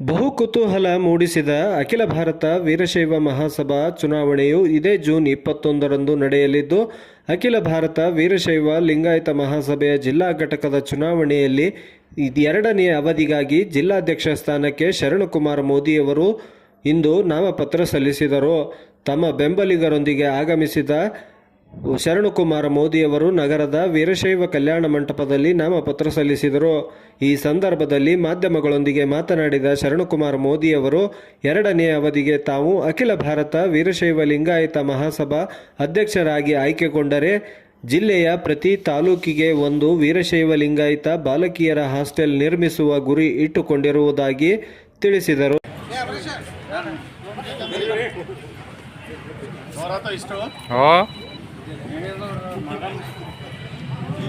ಬಹು ಕುತೂಹಲ ಮೂಡಿಸಿದ ಅಖಿಲ ಭಾರತ ವೀರಶೈವ ಮಹಾಸಭಾ ಚುನಾವಣೆಯು ಇದೇ ಜೂನ್ ಇಪ್ಪತ್ತೊಂದರಂದು ನಡೆಯಲಿದ್ದು, ಅಖಿಲ ಭಾರತ ವೀರಶೈವ ಲಿಂಗಾಯತ ಮಹಾಸಭೆಯ ಜಿಲ್ಲಾ ಘಟಕದ ಚುನಾವಣೆಯಲ್ಲಿ ಎರಡನೆಯ ಅವಧಿಗಾಗಿ ಜಿಲ್ಲಾಧ್ಯಕ್ಷ ಸ್ಥಾನಕ್ಕೆ ಶರಣಕುಮಾರ್ ಮೋದಿಯವರು ಇಂದು ನಾಮಪತ್ರ ಸಲ್ಲಿಸಿದರು. ತಮ್ಮ ಬೆಂಬಲಿಗರೊಂದಿಗೆ ಆಗಮಿಸಿದ ಶರಣಕುಮಾರ ಮೋದಿಯವರು ನಗರದ ವೀರಶೈವ ಕಲ್ಯಾಣ ಮಂಟಪದಲ್ಲಿ ನಾಮಪತ್ರ ಸಲ್ಲಿಸಿದರು ಈ ಸಂದರ್ಭದಲ್ಲಿ ಮಾಧ್ಯಮಗಳೊಂದಿಗೆ ಮಾತನಾಡಿದ ಶರಣಕುಮಾರ ಮೋದಿಯವರು ಎರಡನೇ ಅವಧಿಗೆ ತಾವು ಅಖಿಲ ಭಾರತ ವೀರಶೈವ ಲಿಂಗಾಯತ ಮಹಾಸಭಾ ಅಧ್ಯಕ್ಷರಾಗಿ ಆಯ್ಕೆಗೊಂಡರೆ ಜಿಲ್ಲೆಯ ಪ್ರತಿ ತಾಲೂಕಿಗೆ ಒಂದು ವೀರಶೈವ ಲಿಂಗಾಯತ ಬಾಲಕಿಯರ ಹಾಸ್ಟೆಲ್ ನಿರ್ಮಿಸುವ ಗುರಿ ಇಟ್ಟುಕೊಂಡಿರುವುದಾಗಿ ತಿಳಿಸಿದರು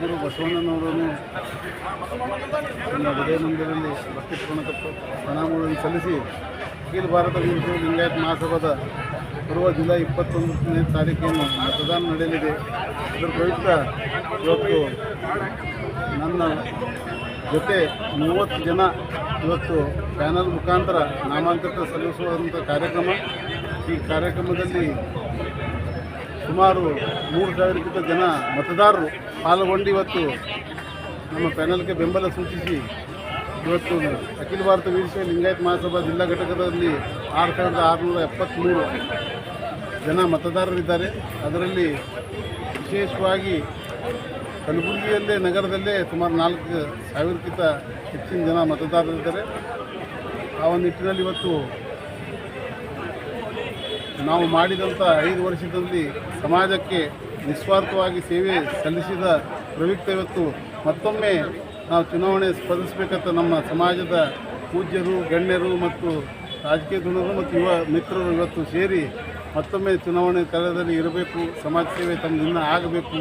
ಗುರು ಬಸವಣ್ಣನವರನ್ನು ನಮ್ಮ ಹೃದಯ ಮಂದಿರದಲ್ಲಿ ಭಕ್ತಿಪೂರ್ಣ ಪ್ರಣಾಮಗಳನ್ನು ಸಲ್ಲಿಸಿ ಅಖಿಲ ಭಾರತ ವೀರಶೈವ ಲಿಂಗಾಯತ್ ಮಹಾಸಭಾದ ಬರುವ ಜುಲೈ ಇಪ್ಪತ್ತೊಂದನೇ ತಾರೀಕಿನ ಮತದಾನ ನಡೆಯಲಿದೆ. ಇದರ ಪ್ರಯುಕ್ತ ಇವತ್ತು ನನ್ನ ಜೊತೆ ಮೂವತ್ತು ಜನ ಇವತ್ತು ಪ್ಯಾನಲ್ ಮುಖಾಂತರ ನಾಮಾಂಕನ ಸಲ್ಲಿಸುವಂಥ ಕಾರ್ಯಕ್ರಮ. ಈ ಕಾರ್ಯಕ್ರಮದಲ್ಲಿ ಸುಮಾರು ಮೂರು ಸಾವಿರಕ್ಕಿಂತ ಜನ ಮತದಾರರು ಪಾಲ್ಗೊಂಡು ಇವತ್ತು ನಮ್ಮ ಪ್ಯಾನಲ್ಗೆ ಬೆಂಬಲ ಸೂಚಿಸಿ ಇವತ್ತು ಅಖಿಲ ಭಾರತ ವೀರಶೈವ ಲಿಂಗಾಯತ್ ಮಹಾಸಭಾ ಜಿಲ್ಲಾ ಘಟಕದಲ್ಲಿ ಆರು ಸಾವಿರದ ಆರುನೂರ ಎಪ್ಪತ್ತ್ಮೂರು ಜನ ಮತದಾರರಿದ್ದಾರೆ. ಅದರಲ್ಲಿ ವಿಶೇಷವಾಗಿ ಕಲಬುರಗಿಯಲ್ಲೇ, ನಗರದಲ್ಲೇ ಸುಮಾರು ನಾಲ್ಕು ಸಾವಿರಕ್ಕಿಂತ ಹೆಚ್ಚಿನ ಜನ ಮತದಾರರಿದ್ದಾರೆ. ಆ ಒಂದು ನಿಟ್ಟಿನಲ್ಲಿ ಇವತ್ತು ನಾವು ಮಾಡಿದಂಥ ಐದು ವರ್ಷದಲ್ಲಿ ಸಮಾಜಕ್ಕೆ ನಿಸ್ವಾರ್ಥವಾಗಿ ಸೇವೆ ಸಲ್ಲಿಸಿದ ಪ್ರಯುಕ್ತ ಇವತ್ತು ಮತ್ತೊಮ್ಮೆ ನಾವು ಚುನಾವಣೆ ಸ್ಪರ್ಧಿಸಬೇಕಂತ ನಮ್ಮ ಸಮಾಜದ ಪೂಜ್ಯರು, ಗಣ್ಯರು ಮತ್ತು ರಾಜಕೀಯ ಗುಣರು ಮತ್ತು ಯುವ ಮಿತ್ರರು ಇವತ್ತು ಸೇರಿ ಮತ್ತೊಮ್ಮೆ ಚುನಾವಣೆ ಕಾಲದಲ್ಲಿ ಇರಬೇಕು, ಸಮಾಜ ಸೇವೆ ತಮ್ಮದಿಂದ ಆಗಬೇಕು.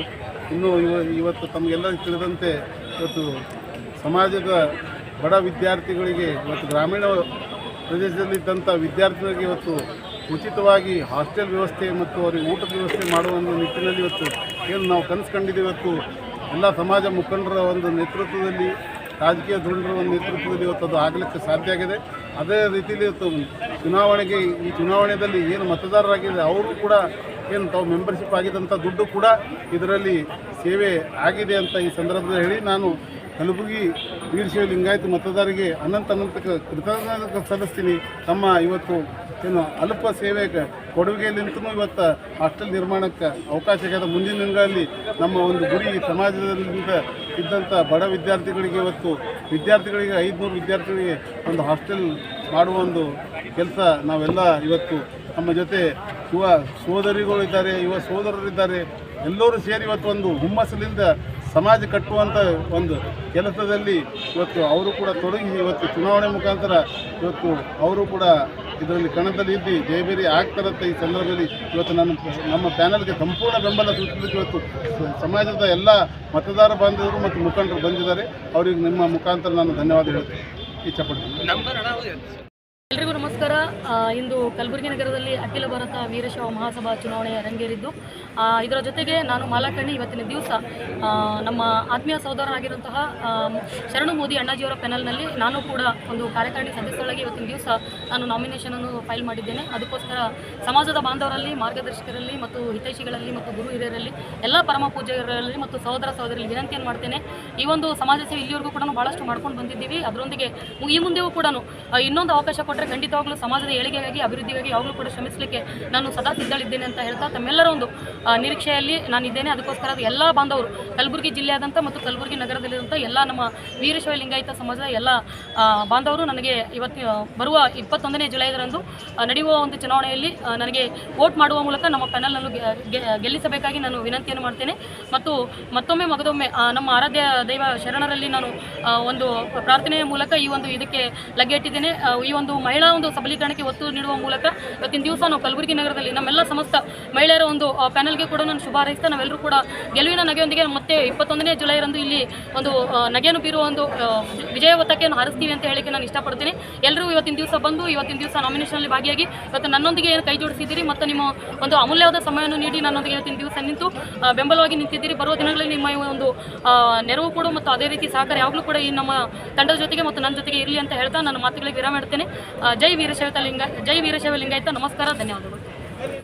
ಇನ್ನೂ ಇವ, ಇವತ್ತು ತಮಗೆಲ್ಲರಿಗೂ ತಿಳಿದಂತೆ ಇವತ್ತು ಸಮಾಜದ ಬಡ ವಿದ್ಯಾರ್ಥಿಗಳಿಗೆ, ಇವತ್ತು ಗ್ರಾಮೀಣ ಪ್ರದೇಶದಲ್ಲಿದ್ದಂಥ ವಿದ್ಯಾರ್ಥಿಗಳಿಗೆ ಇವತ್ತು ಉಚಿತವಾಗಿ ಹಾಸ್ಟೆಲ್ ವ್ಯವಸ್ಥೆ ಮತ್ತು ಅವರಿಗೆ ಊಟದ ವ್ಯವಸ್ಥೆ ಮಾಡುವ ಒಂದು ನಿಟ್ಟಿನಲ್ಲಿ ಇವತ್ತು ಏನು ನಾವು ಕನಸು ಕಂಡಿದ್ದೀವಿ ಇವತ್ತು ಎಲ್ಲ ಸಮಾಜ ಮುಖಂಡರ ಒಂದು ನೇತೃತ್ವದಲ್ಲಿ, ರಾಜಕೀಯ ಧುರೀಣರ ಒಂದು ನೇತೃತ್ವದಲ್ಲಿ ಇವತ್ತು ಅದು ಆಗಲಿಕ್ಕೆ ಸಾಧ್ಯ ಆಗಿದೆ. ಅದೇ ರೀತಿಯಲ್ಲಿ ಇವತ್ತು ಚುನಾವಣೆಗೆ ಈ ಚುನಾವಣೆಯಲ್ಲಿ ಏನು ಮತದಾರರಾಗಿದೆ ಅವರು ಕೂಡ ಏನು ತಾವು ಮೆಂಬರ್ಶಿಪ್ ಆಗಿದ್ದಂಥ ದುಡ್ಡು ಕೂಡ ಇದರಲ್ಲಿ ಸೇವೆ ಆಗಿದೆ ಅಂತ ಈ ಸಂದರ್ಭದಲ್ಲಿ ಹೇಳಿ ನಾನು ಕಲಬುರಗಿ ವೀರಶೈವ ಲಿಂಗಾಯತ ಮತದಾರರಿಗೆ ಅನಂತ ಅನಂತ ಕೃತಜ್ಞತೆ ಸಲ್ಲಿಸ್ತೀನಿ. ತಮ್ಮ ಇವತ್ತು ಏನು ಅಲ್ಪ ಸೇವೆ ಕ- ಕೊಡುಗೆಯಲ್ಲಿಂತನೂ ಇವತ್ತು ಹಾಸ್ಟೆಲ್ ನಿರ್ಮಾಣಕ್ಕೆ ಅವಕಾಶ ಆಗ್ಯದ ಮುಂದಿನ ದಿನಗಳಲ್ಲಿ ನಮ್ಮ ಒಂದು ಗುರಿ ಸಮಾಜದಿಂದ ಇದ್ದಂಥ ಬಡ ವಿದ್ಯಾರ್ಥಿಗಳಿಗೆ ಇವತ್ತು ವಿದ್ಯಾರ್ಥಿಗಳಿಗೆ ಐದುನೂರು ವಿದ್ಯಾರ್ಥಿಗಳಿಗೆ ಒಂದು ಹಾಸ್ಟೆಲ್ ಮಾಡುವ ಒಂದು ಕೆಲಸ ನಾವೆಲ್ಲ ಇವತ್ತು ನಮ್ಮ ಜೊತೆ ಯುವ ಸೋದರಿಗಳು ಇದ್ದಾರೆ, ಯುವ ಸೋದರರಿದ್ದಾರೆ ಎಲ್ಲರೂ ಸೇರಿ ಇವತ್ತು ಒಂದು ಹುಮ್ಮಸ್ಸಿನಿಂದ ಸಮಾಜ ಕಟ್ಟುವಂಥ ಒಂದು ಕೆಲಸದಲ್ಲಿ ಇವತ್ತು ಅವರು ಕೂಡ ತೊಡಗಿ ಇವತ್ತು ಚುನಾವಣೆ ಮುಖಾಂತರ ಇವತ್ತು ಅವರು ಕೂಡ ಇದರಲ್ಲಿ ಕಣದಲ್ಲಿ ಇದ್ದು ಜಯಬೇರಿ ಆಗ್ತಾರಂತ ಈ ಸಂದರ್ಭದಲ್ಲಿ ಇವತ್ತು ನನ್ನ ನಮ್ಮ ಪ್ಯಾನಲ್ಗೆ ಸಂಪೂರ್ಣ ಬೆಂಬಲ ಸೂಚಿಸಲಿಕ್ಕೆ ಇವತ್ತು ಸಮಾಜದ ಎಲ್ಲ ಮತದಾರ ಬಾಂಧವರು ಮತ್ತು ಮುಖಂಡರು ಬಂದಿದ್ದಾರೆ. ಅವರಿಗೆ ನಿಮ್ಮ ಮುಖಾಂತರ ನಾನು ಧನ್ಯವಾದ ಹೇಳ್ತೀನಿ ಇಚ್ಛಪಡ್ತೀನಿ ಎಲ್ರಿಗೂ ನಮಸ್ಕಾರ. ಇಂದು ಕಲಬುರಗಿ ನಗರದಲ್ಲಿ ಅಖಿಲ ಭಾರತ ವೀರಶೈವ ಮಹಾಸಭಾ ಚುನಾವಣೆ ರಂಗೇರಿದ್ದು. ಇದರ ಜೊತೆಗೆ ನಾನು ಮಾಲಾಕಣ್ಣಿ ಇವತ್ತಿನ ದಿವಸ ನಮ್ಮ ಆತ್ಮೀಯ ಸಹೋದರರಾಗಿರುವಂತಹ ಆ, ಶರಣು ಮೋದಿ ಅಣ್ಣಾಜಿಯವರ ಪೆನಲ್ನಲ್ಲಿ ನಾನು ಕೂಡ ಒಂದು ಕಾರ್ಯಕಾರಿಣಿ ಸದಸ್ಯರಾಗಿ ಇವತ್ತಿನ ದಿವಸ ನಾನು ನಾಮಿನೇಷನನ್ನು ಫೈಲ್ ಮಾಡಿದ್ದೇನೆ. ಅದಕ್ಕೋಸ್ಕರ ಸಮಾಜದ ಬಾಂಧವರಲ್ಲಿ ಮಾರ್ಗದರ್ಶಕರಲ್ಲಿ ಮತ್ತು ಹಿತೈಷಿಗಳಲ್ಲಿ ಮತ್ತು ಗುರು ಹಿರಿಯರಲ್ಲಿ ಎಲ್ಲ ಪರಮ ಪೂಜ್ಯರಲ್ಲಿ ಮತ್ತು ಸಹೋದರ ಸಹೋದರಲ್ಲಿ ವಿನಂತಿಯನ್ನು ಮಾಡ್ತೇನೆ. ಈ ಒಂದು ಸಮಾಜ ಸೇವೆ ಇಲ್ಲಿವರೆಗೂ ಕೂಡ ಭಾಳಷ್ಟು ಮಾಡ್ಕೊಂಡು ಬಂದಿದ್ದೀವಿ. ಅದರೊಂದಿಗೆ ಈ ಮುಂದೆಯೂ ಕೂಡ ಇನ್ನೊಂದು ಅವಕಾಶ ಕೊಟ್ಟರೆ ಖಂಡಿತವಾಗ್ಲೂ ಸಮಾಜದ ಏಳಿಗೆಗಾಗಿ, ಅಭಿವೃದ್ಧಿಗಾಗಿ ಯಾವಾಗಲೂ ಕೂಡ ಶ್ರಮಿಸಲಿಕ್ಕೆ ನಾನು ಸದಾ ಸಿದ್ಧಳಿದ್ದೇನೆ ಅಂತ ಹೇಳ್ತಾ ತಮ್ಮೆಲ್ಲರ ಒಂದು ನಿರೀಕ್ಷೆಯಲ್ಲಿ ನಾನಿದ್ದೇನೆ ಅದಕ್ಕೋಸ್ಕರ ಎಲ್ಲ ಬಾಂಧವರು, ಕಲಬುರಗಿ ಜಿಲ್ಲೆಯಾದಂಥ ಮತ್ತು ಕಲಬುರಗಿ ನಗರದಲ್ಲಿರುವಂಥ ಎಲ್ಲ ನಮ್ಮ ವೀರಶೈವ ಲಿಂಗಾಯತ ಸಮಾಜದ ಎಲ್ಲ ಬಾಂಧವರು ನನಗೆ ಇವತ್ತು ಬರುವ ಇಪ್ಪತ್ತೊಂದನೇ ಜುಲೈದರಂದು ನಡೆಯುವ ಒಂದು ಚುನಾವಣೆಯಲ್ಲಿ ನನಗೆ ವೋಟ್ ಮಾಡುವ ಮೂಲಕ ನಮ್ಮ ಗೆ- ಗೆಲ್ಲಿಸಬೇಕಾಗಿ ನಾನು ವಿನಂತಿಯನ್ನು ಮಾಡ್ತೇನೆ. ಮತ್ತು ಮತ್ತೊಮ್ಮೆ ಮಗದೊಮ್ಮೆ ನಮ್ಮ ಆರಾಧ್ಯ ದೈವ ಶರಣರಲ್ಲಿ ನಾನು ಒಂದು ಪ್ರಾರ್ಥನೆಯ ಮೂಲಕ ಈ ಒಂದು ಇದಕ್ಕೆ ಲಗ್ಗೆ ಇಟ್ಟಿದ್ದೇನೆ ಈ ಒಂದು ಮಹಿಳಾ ಒಂದು ಸಬಲೀಕರಣಕ್ಕೆ ಒತ್ತು ನೀಡುವ ಮೂಲಕ ಇವತ್ತಿನ ದಿವಸ ನಾವು ಕಲಬುರಗಿ ನಗರದಲ್ಲಿ ನಮ್ಮೆಲ್ಲ ಸಮಸ್ತ ಮಹಿಳೆಯರ ಒಂದು ಪ್ಯಾನಲ್ಗೆ ಕೂಡ ನಾನು ಶುಭ ಹಾರೈಸ್ತಾ ನಾವೆಲ್ಲರೂ ಕೂಡ ಗೆಲುವಿನ ನಗೆಯೊಂದಿಗೆ ಮತ್ತೆ ಇಪ್ಪತ್ತೊಂದನೇ ಜುಲೈರಂದು ಇಲ್ಲಿ ಒಂದು ನಗೆಯನ್ನು ಬೀರುವ ಒಂದು ವಿಜಯ ಒತ್ತಕೆಯನ್ನು ಹಾರಿಸ್ತೀವಿ ಅಂತ ಹೇಳಿಕೆ ನಾನು ಇಷ್ಟಪಡ್ತೀನಿ. ಎಲ್ಲರೂ ಇವತ್ತಿನ ದಿವಸ ಬಂದು, ಇವತ್ತಿನ ದಿವಸ ನಾಮಿನೇಷನಲ್ಲಿ ಭಾಗಿಯಾಗಿ ಇವತ್ತು ನನ್ನೊಂದಿಗೆ ಏನು ಕೈ ಜೋಡಿಸಿದ್ದೀರಿ ಮತ್ತು ನಿಮ್ಮ ಒಂದು ಅಮೂಲ್ಯವಾದ ಸಮಯವನ್ನು ನೀಡಿ ನನ್ನೊಂದಿಗೆ ಇವತ್ತಿನ ದಿವಸ ನಿಂತು ಬೆಂಬಲವಾಗಿ ನಿಂತಿದ್ದೀರಿ. ಬರುವ ದಿನಗಳಲ್ಲಿ ನಿಮ್ಮ ಒಂದು ನೆರವು ಕೂಡ ಮತ್ತು ಅದೇ ರೀತಿ ಸಹಕಾರ ಯಾವಾಗಲೂ ಕೂಡ ಈ ನಮ್ಮ ತಂಡದ ಜೊತೆಗೆ ಮತ್ತು ನನ್ನ ಜೊತೆಗೆ ಇರಲಿ ಅಂತ ಹೇಳ್ತಾ ನನ್ನ ಮಾತುಗಳಿಗೆ ವಿರಾಮ ಇಡ್ತೇನೆ. ಜೈ ವೀರಶೈವ ಲಿಂಗ ಜೈ ವೀರಶೈವ ಲಿಂಗಾಯತ ನಮಸ್ಕಾರ ಧನ್ಯವಾದಗಳು.